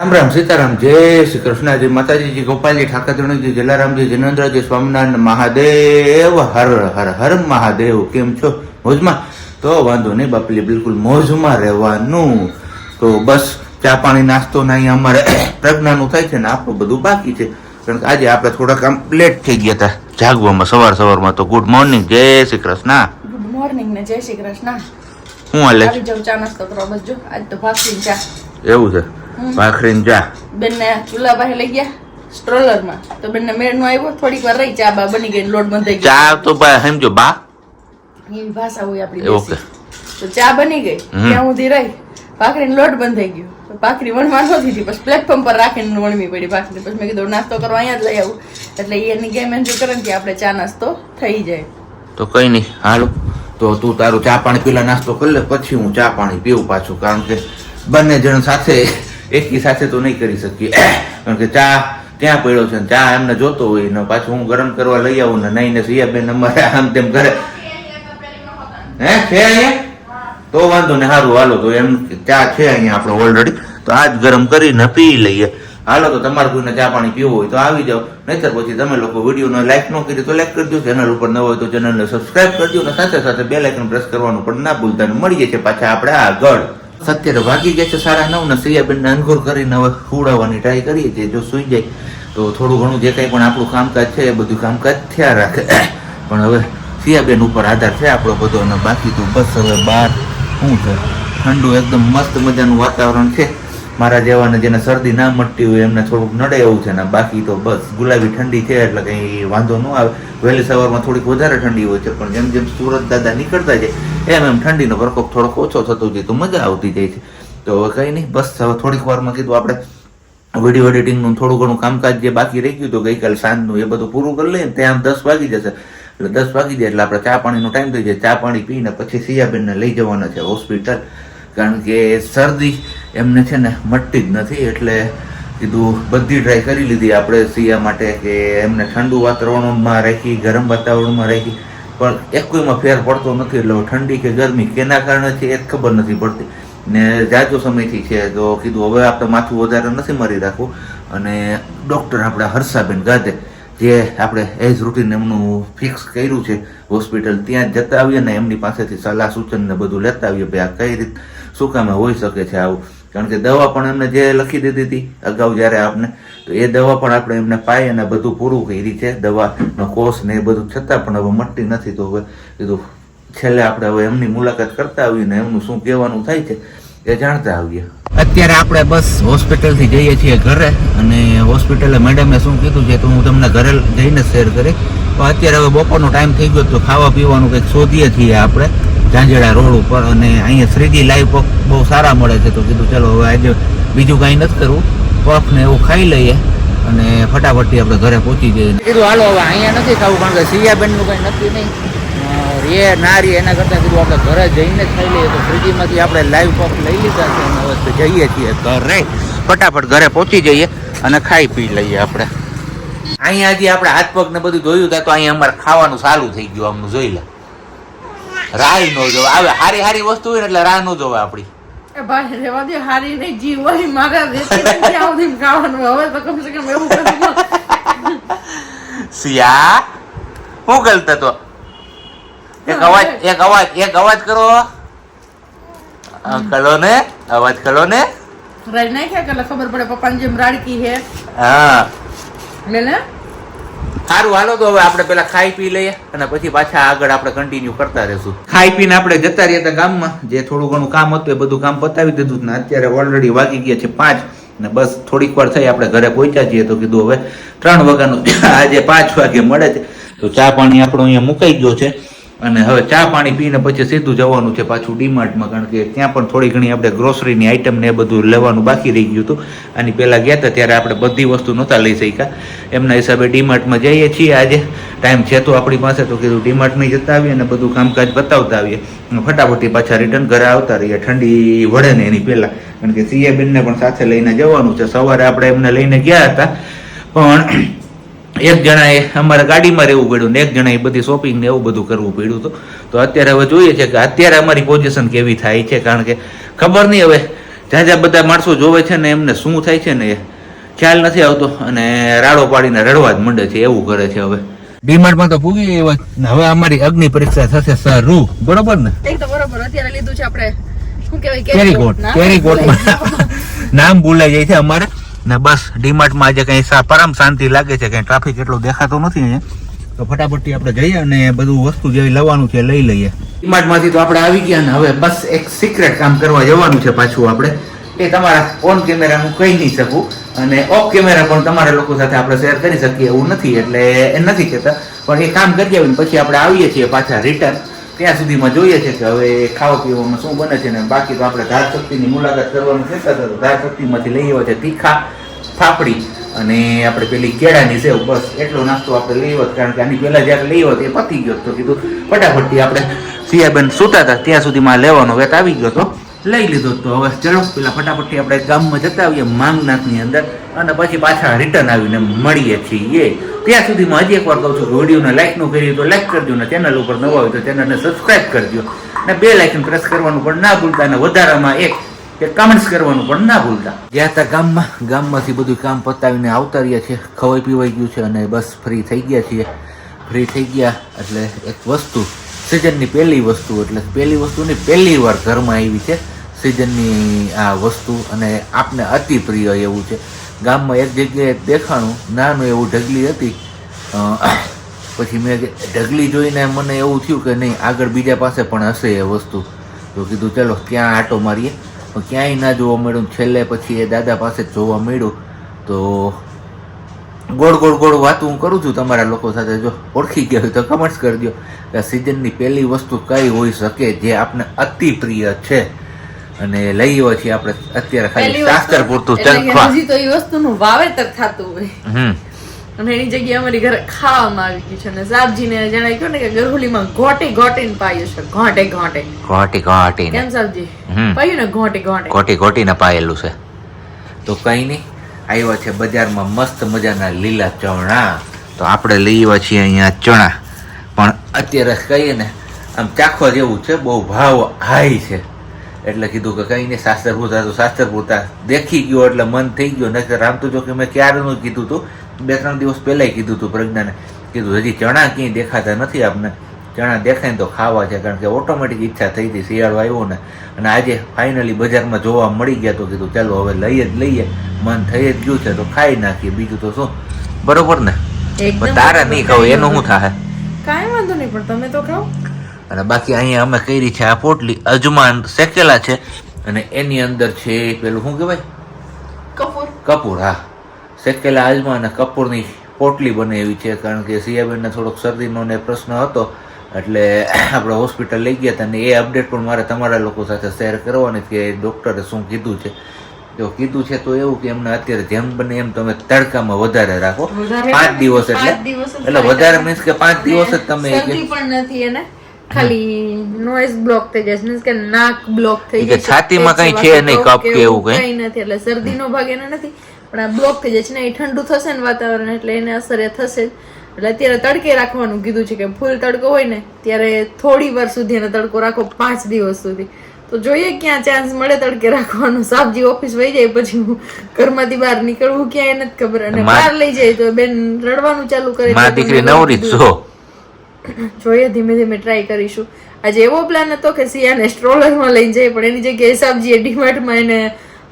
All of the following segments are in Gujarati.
રામ રામ સીતારામ જય શ્રી કૃષ્ણજી માતાજીજી ગોપાલજી ઠાકરજી જલારામજી જિનેન્દ્રજી સ્વામિનારાયણ મહાદેવ હર હર હર મહાદેવ કેમ છો? મોજમાં? તો વાંધો નહીં બાપલી બિલકુલ મોજમાં રહેવાનું. તો બસ ચા પાણી નાસ્તો ના અહીંયા અમારે પ્રજ્ઞાનું થાય છે ને આપણું બધું બાકી છે. કારણ કે આજે આપણે થોડાક આમ લેટ થઈ ગયા હતા. જાગવામાં સવાર સવારમાં તો ગુડ મોર્નિંગ જય શ્રી કૃષ્ણ. ગુડ મોર્નિંગ ને જય શ્રી કૃષ્ણ. હું હાલે? ચા નાસ્તો કરવા બસ જો આજ તો ચા. એવું છે? ભાખરીને જા. બેનને ચૂલા પાસે લઈ ગયા સ્ટ્રોલરમાં તો બેનને મેળ નો આવ્યો થોડીક વાર રહી ચા બા બની ગઈ લોટ બંધાઈ ગયો. ચા તો બા સમજો બા? એવી ભાષા હોય આપણી ઓકે તો ચા બની ગઈ ત્યાં સુધી રહી. ભાખરીનો લોટ બંધાઈ ગયો. તો ભાખરી વણવા નહોતી હતી પછી પ્લેટફોર્મ પર રાખીને વણવી પડી ભાખરી. પછી મેં કીધું નાસ્તો કરવા અહીંયા જ લઈ આવું. એટલે એની ગેમ એન્જોય કરે ને કે આપણે ચા નાસ્તો થઈ જાય. તો કઈ નહીં હાલો. તો તું તારું ચા પાણી પીલા નાસ્તો કરી લે પછી હું ચા પાણી પીવું પાછું. કારણ કે બંને જણ સાથે એકી સાથે તો નહીં કરી શકીએ. કારણ કે ચા ત્યાં પડ્યો છે ને ચા એમને જોતો હોય ને પાછું હું ગરમ કરવા લઈ આવું ને નહીં ને સિયાબેન અમારે આમ તેમ કરે. હે? છે અહીંયા? તો વાંધો ને સારું હાલો તો એમ ચા છે અહીંયા આપણે ઓલરેડી તો આજ ગરમ કરીને પી લઈએ. હાલો તો તમારે કોઈને ચા પાણી પીવું હોય તો આવી જાઓ. નહીતર પછી તમે લોકો વિડીયોને લાઈક ન કરી તો લાઈક કરજો ચેનલ ઉપર ન હોય તો ચેનલને સબસ્ક્રાઇબ કરજો અને સાથે સાથે બે લાઇકન પ્રેસ કરવાનું પણ ના ભૂલતા. મળીએ છીએ પાછા આપણે આગળ. સત્યારે ભાગી ગયા છે સાડા નવ ને સિયાબેનને અનગોર કરીને હવે સુડાવવાની ટ્રાય કરીએ છીએ. જો સુઈ જાય તો થોડું ઘણું જે કંઈ પણ આપણું કામકાજ છે એ બધું કામકાજ થયા રાખે. પણ હવે સિયાબેન ઉપર આધાર છે આપણો બધો અને બાકી તો બસ હવે બહાર શું છે? ઠંડુ એકદમ મસ્ત મજાનું વાતાવરણ છે. મારા જેવાને જેને શરદી ના મટતી હોય એમને થોડુંક નડે એવું છે ને બાકી તો બસ ગુલાબી ઠંડી છે એટલે કંઈ વાંધો ન આવે. વહેલી સવારમાં થોડીક વધારે ઠંડી હોય છે, પણ જેમ જેમ સુરત દાદા નીકળતા જાય એમ એમ ઠંડીનો પ્રકોપ થોડોક ઓછો થતો જાય તો મજા આવતી જાય છે. તો હવે કંઈ નહીં, બસ હવે થોડીક વારમાં કીધું આપણે વીડિયો એડિટિંગનું થોડું ઘણું કામકાજ જે બાકી રહી ગયું હતું ગઈકાલ સાંજનું એ બધું પૂરું કરી લઈએ ત્યાં દસ વાગી જશે. એટલે દસ વાગી જાય એટલે આપણે ચા પાણીનો ટાઈમ થઈ જાય. ચા પાણી પીને પછી સિયાબેનને લઈ જવાના છે હોસ્પિટલ. કારણ કે શરદી એમને છે ને મટતી જ નથી એટલે કીધું બધી ટ્રાય કરી લીધી. આપણે સિયા માટે કે એમને ઠંડુ વાતાવરણમાં રાખી, ગરમ વાતાવરણમાં રાખી. પણ એક કોઈમાં ફેર પડતો નથી, એટલે ઠંડી કે ગરમી કેના કારણે છે એ જ ખબર નથી પડતી. ને જાજો સમયથી છે, તો કીધું હવે આપણે માથું વધારે નથી મારી રાખવું. અને ડૉક્ટર આપણે હર્ષાબેન ગાધે જે આપણે એજ રૂટીન એમનું ફિક્સ કર્યું છે, હોસ્પિટલ ત્યાં જતા આવીએ ને એમની પાસેથી સલાહ સૂચન ને બધું લેતા આવીએ ભાઈ આ કઈ રીત, શું કામે હોઈ શકે છે આવું. કારણ કે દવા પણ એમને જે લખી દીધી હતી, અગાઉ જ્યારે આપને તો એ દવા પણ આપણે એમને પાઈ અને બધું પૂરું કરી છે દવાનો કોર્સ ને એ બધું છતાં પણ હવે મટતી નથી. તો હવે કીધું છેલ્લે આપણે હવે એમની મુલાકાત કરતા આવીએ ને એમનું શું કહેવાનું થાય છે એ જાણતા આવીએ. અત્યારે આપણે બસ હોસ્પિટલથી જઈએ છીએ ઘરે અને હોસ્પિટલે મેડમે શું કીધું છે તો હું તમને ઘરે જઈને શેર કરી તો અત્યારે હવે બપોરનો ટાઈમ થઈ ગયો તો ખાવા પીવાનું કંઈક શોધીએ છીએ આપણે. ઝાંઝેડા રોડ ઉપર અને અહીંયા શ્રીજી લાઈવ બહુ સારા મળે છે તો કીધું, ચલો, હવે આજે બીજું કાંઈ નથી કરવું. પફ એવું ખાઈ લઈએ અને ફટાફટથી આપણે ઘરે પહોંચી જઈએ. કીધું, હાલો, હવે અહીંયા નથી ખાવું, કારણ કે સિયાબેનનું કંઈ નક્કી નહીં. રે, ના રે, એના કરતાં કીધું, આપણે ઘરે જઈને જ ખાઈ લઈએ. તો ફ્રીજીમાંથી આપણે લાઈવ પફ લઈ લીધા છે, અને હવે જઈએ છીએ ઘરે. ફટાફટ ઘરે પહોંચી જઈએ અને ખાઈ પી લઈએ આપણે. અહીંયા હજી આપણે હાથ પગ ને બધું જોયું હતા તો અહીંયા અમારે ખાવાનું સારું થઈ ગયું, આમનું જોઈ લે. રાહ નો જોવે. આવે હારી હારી વસ્તુ હોય ને એટલે રાહ નો જોવે આપણી. એ ભાઈ રેવા દે હારી નહીં જીવ હોય મારા રેતી ત્યાં સુધી ખાવાનું. હવે તો કમ એવું કરી સિયા એક અવાજ એક અવાજ એક અવાજ કરો. કરો ને અવાજ કરો ને. રાઈ નાખ્યા કે ખબર પડે પપ્પાની જેમ રાડકી હે? હા. લે ને? સારું, હાલો તો હવે આપણે પેલા ખાઈ પી લઈએ અને પછી પાછા આગળ આપણે કન્ટિન્યુ કરતા રહેશું. ખાઈ પીને આપણે જતા રહ્યા હતા ગામમાં. જે થોડું ઘણું કામ હતું એ બધું કામ પતાવી દીધું ને અત્યારે ઓલરેડી વાગી ગયા છે પાંચ ને બસ થોડીક વાર થઈ આપણે ઘરે પહોંચ્યા છીએ તો કીધું હવે ત્રણ વાગ્યાનું આજે પાંચ વાગે મળે છે. તો ચા પાણી આપણો અહીંયા મુકાઈ ગયો છે. અને હવે ચા પાણી પીને પછી સીધું જવાનું છે પાછું ડીમાર્ટમાં, કારણ કે ત્યાં પણ થોડી ઘણી આપણે ગ્રોસરીની આઈટમ ને એ બધું લેવાનું બાકી રહી ગયું હતું. આની પહેલાં ગયા હતા ત્યારે આપણે બધી વસ્તુ નહોતા લઈ શક્યા. એમના હિસાબે ડીમાર્ટમાં જઈએ છીએ આજે. ટાઈમ છે તો આપણી પાસે તો કીધું ડીમાર્ટમાં જતા આવીએ અને બધું કામકાજ બતાવતા આવીએ. ફટાફટથી ફટાફટી પાછા રિટર્ન ઘરે આવતા રહીએ. ઠંડી વળે ને એની પહેલાં. કારણ કે સીએ બેનને પણ સાથે લઈને જવાનું છે. સવારે આપણે એમને લઈને ગયા હતા. પણ એક જણાએ અમારે ગાડીમાં રહેવું પડ્યું ને એક જણાએ બધી શોપિંગ ને એવું બધું કરવું પડ્યું હતું. તો અત્યારે હવે જોઈએ છે કે અત્યારે અમારી પોઝિશન કેવી થાય છે કારણ કે ખબર નહીં હવે જ્યાં જ્યાં બધા માણસો જોવે છે ને એમને શું થાય છે ને એ ખ્યાલ નથી આવતો અને રાડો પાડીને રડવા જ મંડે છે એવું કરે છે હવે. ડીમાર્ટમાં તો પૂગી એવા હવે અમારી અગ્નિ પરીક્ષા થશે શરૂ બરોબર ને? એક તો બરોબર અત્યારે લીધું છે આપણે શું કહેવાય કેરીકોટ ના, કેરીકોટ નામ ભૂલાઈ જાય છે અમારે. ને બસ ડીમાર્ટમાં આજે કંઈ પરમ શાંતિ લાગે છે, કંઈ ટ્રાફિક એટલો દેખાતો નથી અહીંયા. તો ફટાફટથી આપણે જઈએ અને બધું વસ્તુ જે લેવાનું છે લઈ લઈએ. ડીમાર્ટમાંથી તો આપણે આવી ગયા ને હવે બસ એક સિક્રેટ કામ કરવા જવાનું છે પાછું આપણે. એ તમારા ઓન કેમેરા હું કહી નહીં શકું. અને ઓફ કેમેરા પણ તમારા લોકો સાથે આપણે શેર કરી શકીએ એવું નથી, એટલે એ નથી કહેતા. પણ એ કામ કરી આવીને પછી આપણે આવીએ છીએ પાછા રિટર્ન ત્યાં સુધીમાં જોઈએ છે કે હવે ખાવા પીવામાં શું બને છે ને બાકી તો આપણે ધાર શક્તિની મુલાકાત કરવાનું કહેતા હતા ધાર શક્તિમાંથી લઈ આવ્યા છે તીખા ફાફડી. અને આપણે પેલી કેળાની સેવ, બસ એટલો નાસ્તો આપણે લઈ આવ્યો કારણ કે આની પહેલાં જ્યારે લઈ આવ્યો તે પતી ગયો તો કીધું ફટાફટથી આપણે સિયાબેન સૂતા હતા. ત્યાં સુધીમાં લેવાનો વેત આવી ગયો તો લઈ લીધો તો હવે ચલો, પેલા ફટાફટથી આપણે ગામમાં જતા આવીએ માંગનાથની અંદર. અને પછી પાછા રિટર્ન આવીને મળીએ છીએ. ત્યાં સુધીમાં હજી એકવાર કહું છું વિડીયોને લાઈકનું કર્યું તો લાઈક કરજો ને ચેનલ ઉપર નવા હોય તો ચેનલને સબસ્ક્રાઇબ કરજો. અને બે લાઇકન પ્રેસ કરવાનું પણ ના ભૂલતા અને વધારામાં એક કે કમેન્ટ્સ કરવાનું પણ ના ભૂલતા. ગયા હતા ગામમાં, ગામમાંથી બધું કામ પતાવીને આવતા રહ્યા છે. ખવાઈ પીવાઈ ગયું છે અને બસ ફ્રી થઈ ગયા છીએ. ફ્રી થઈ ગયા એટલે એક વસ્તુ સિઝનની પહેલી વસ્તુ, એટલે પહેલી વસ્તુની પહેલી વાર ઘરમાં આવી છે. સિઝનની આ વસ્તુ અને આપને અતિ પ્રિય એવું છે. ગામમાં એક જગ્યાએ દેખાણું, નાનું એવું ઢગલી હતી. પછી મેં ઢગલી જોઈને મને એવું થયું કે નહીં, આગળ બીજા પાસે પણ હશે એ વસ્તુ. તો કીધું, ચાલો, ક્યાં આટો મારીએ? પણ ક્યાંય ના જોવા મળ્યું. છેલ્લે પછી એ દાદા પાસે જોવા મળ્યું. તો ગોળ ગોળ ગોળ વાત હું કરું છું તમારા લોકો સાથે. જો ઓળખી ગયા હોય તો કમેન્ટ્સ કરજો કે સિઝનની પહેલી વસ્તુ કઈ હોઈ શકે જે આપને અતિ પ્રિય છે? અને લઈ આવ્યા છીએ આપણે અત્યારે ખાલી શાસ્ત્ર પૂરતું એટલે હજી તો એ વસ્તુનું વાવેતર થતું હોય. હમ. અને એની જગ્યાએ અમારી ઘરે ખાવામાં આવી ગયું છે. અને સાબજીને જણાય કહ્યું ને કે ગરહુલીમાં ઘોટી ઘોટીને પાયું છે. ઘોટે ઘોટે. ઘોટી ઘોટીને. કેમ સાબજી હમ. પાયું ને ઘોટે ઘોટે. ઘોટી ઘોટીને પાયેલું છે. તો કઈ નહીં આવ્યા છે બજારમાં મસ્ત મજાના લીલા ચણા. તો આપણે લઈ આવ્યા છીએ અહીંયા ચણા. પણ અત્યારે કહીએ ને આમ ચાખવા જેવું છે બહુ ભાવ હાઈ છે. એટલે કીધું કે કઈ નહીં શાસ્ત્ર પૂરતા તો શાસ્ત્ર પૂરતા દેખી ગયો એટલે મન થઈ ગયો નહીતર આમ તો જો કે મેં ક્યારનું કીધું હતું બે ત્રણ દિવસ પહેલાંય કીધું હતું પ્રજ્ઞાને. કીધું હજી ચણા ક્યાંય દેખાતા નથી આપને? ચણા દેખાય ને તો ખાવા છે કારણ કે ઓટોમેટિક ઈચ્છા થઈ હતી શિયાળો આવ્યો ને. અને આજે ફાઇનલી બજારમાં જોવા મળી ગયા તો કીધું ચાલો હવે લઈએ જ લઈએ. મન થઈ જ ગયું છે તો ખાઈ નાખીએ. બીજું તો શું? બરોબર ને? તારા નહીં ખાવ એનું શું થાય કાંઈ વાંધો નહીં પણ તમે તો ખાઓ. અને બાકી અહીંયા અમે કરી છે આ પોટલી અજમાન શેકેલા છે અને એની અંદર છે પેલું શું કહેવાય? કપૂર. કપૂર હા. શેકેલા અજમા અને કપૂરની પોટલી બને એવી છે કારણ કે સિયાબેનને થોડોક શરદીનો ને પ્રશ્ન હતો એટલે આપણે હોસ્પિટલ લઈ ગયા હતા અને એ અપડેટ પણ મારે તમારા લોકો સાથે શેર કરવાની કે ડૉક્ટરે શું કીધું છે. જો કીધું છે તો એવું કે એમને અત્યારે જેમ બને એમ તમે તડકામાં વધારે રાખો. પાંચ દિવસ એટલે. એટલે વધારે મીન્સ કે પાંચ દિવસ જ તમે પણ નથી એને. ખાલી નોઈસ બ્લોક થઈ જાય મીન્સ કે નાક બ્લોક થઈ જાય. છાતીમાં કઈ છે નહીં, કપ કે એવું કઈ? નથી. એટલે શરદીનો ભાગ એનો નથી પણ આ બ્લોક થઈ જાય છે ને એ ઠંડુ થશે ને વાતાવરણ એટલે એને અસર એ થશે જ. એટલે અત્યારે તડકે રાખવાનું કીધું છે કે ફૂલ તડકો હોય ને ત્યારે થોડી વાર સુધી એને તડકો રાખો પાંચ દિવસ સુધી. તો જોઈએ ક્યાં ચાન્સ મળે તડકે રાખવાનો. સાબજી ઓફિસ વહી જાય પછી હું ઘરમાંથી બહાર નીકળવું ક્યાંય નથી ખબર. અને બહાર લઈ જાય તો બેન રડવાનું ચાલુ કરે દીકરી નવરી જ. જોઈએ ધીમે ધીમે ટ્રાય કરીશું. આજે એવો પ્લાન હતો કે સિયાને સ્ટ્રોલરમાં લઈને જાય પણ એની જગ્યાએ સાબજીએ ડીમાર્ટમાં એને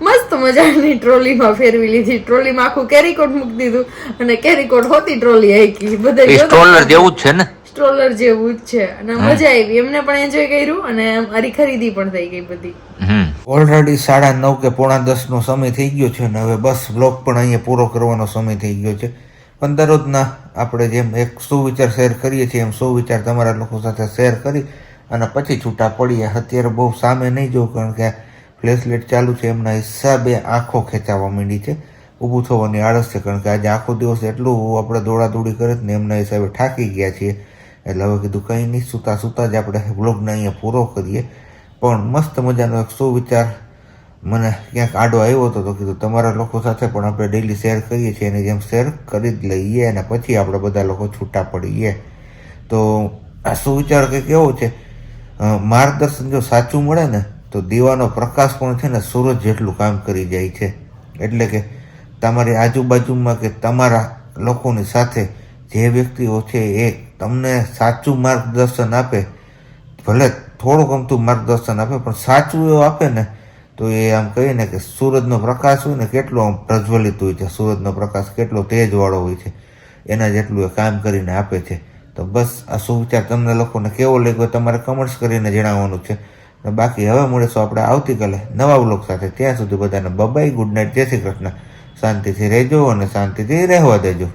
મસ્ત મજાની ટ્રોલીમાં ફેરવી લીધી. ટ્રોલીમાં આખું કેરીકોટ મૂકી દીધું અને કેરીકોટ હોતી ટ્રોલી આઈકી બધા સ્ટ્રોલર જેવું જ છે ને? સ્ટ્રોલર જેવું જ છે. અને મજા આવી. એમને પણ એન્જોય કર્યું અને મારી ખરીદી પણ થઈ ગઈ બધી. ઓલરેડી સાડા નવ કે પોણા દસ નો સમય થઈ ગયો છે અને હવે બસ બ્લોગ પણ અહીંયા પૂરો કરવાનો સમય થઈ ગયો છે. પણ દરરોજના આપણે જેમ એક સુવિચાર શેર કરીએ છીએ, એમ સુવિચાર તમારા લોકો સાથે શેર કરી અને પછી છૂટા પડીએ. અત્યારે બહુ સામે નહીં જોઉં, કારણ કે ફ્લેશલાઇટ ચાલુ છે, એમના હિસાબે આંખો ખેંચાવા માંડી છે. ઊભું થવાની આળસ છે, કારણ કે આજે આખો દિવસ એટલું આપણે દોડાદોડી કરે ને એમના હિસાબે થાકી ગયા છીએ. એટલે હવે કીધું કંઈ નહીં, સૂતા સૂતા જ આપણે બ્લોગને અહીંયા પૂરો કરીએ. પણ મસ્ત મજાનો એક સુવિચાર મને ક્યાંક આડો આવ્યો હતો તો કીધું, તમારા લોકો સાથે પણ આપણે ડેલી શેર કરીએ છીએ એની જેમ શેર કરી જ લઈએ અને પછી આપણે બધા લોકો છૂટા પડીએ. તો આ સુવિચાર કે કેવો છે? માર્ગદર્શન જો સાચું મળે ને, તો દીવાનો પ્રકાશ પણ છે ને સૂરજ જેટલું કામ કરી જાય છે. એટલે કે તમારી આજુબાજુમાં કે તમારા લોકોની સાથે જે વ્યક્તિઓ છે એ તમને સાચું માર્ગદર્શન આપે, ભલે થોડું ગમતું માર્ગદર્શન આપે, પણ સાચું એવું આપે ને તો એ આમ કહીએ ને કે સૂરજનો પ્રકાશ હોય ને કેટલો આમ પ્રજ્વલિત હોય છે, સૂરજનો પ્રકાશ કેટલો તેજવાળો હોય છે, એના જેટલું એ કામ કરીને આપે છે. તો બસ આ સુવિચાર તમને લોકોને કેવો લાગ્યો તમારે કમેન્ટ્સ કરીને જણાવવાનું છે. બાકી હવે મળીશું આપણે આવતીકાલે નવા બ્લોગ સાથે. ત્યાં સુધી બધાને બબાઈ ગુડ નાઇટ જય શ્રી કૃષ્ણ. શાંતિથી રહેજો અને શાંતિથી રહેવા દેજો.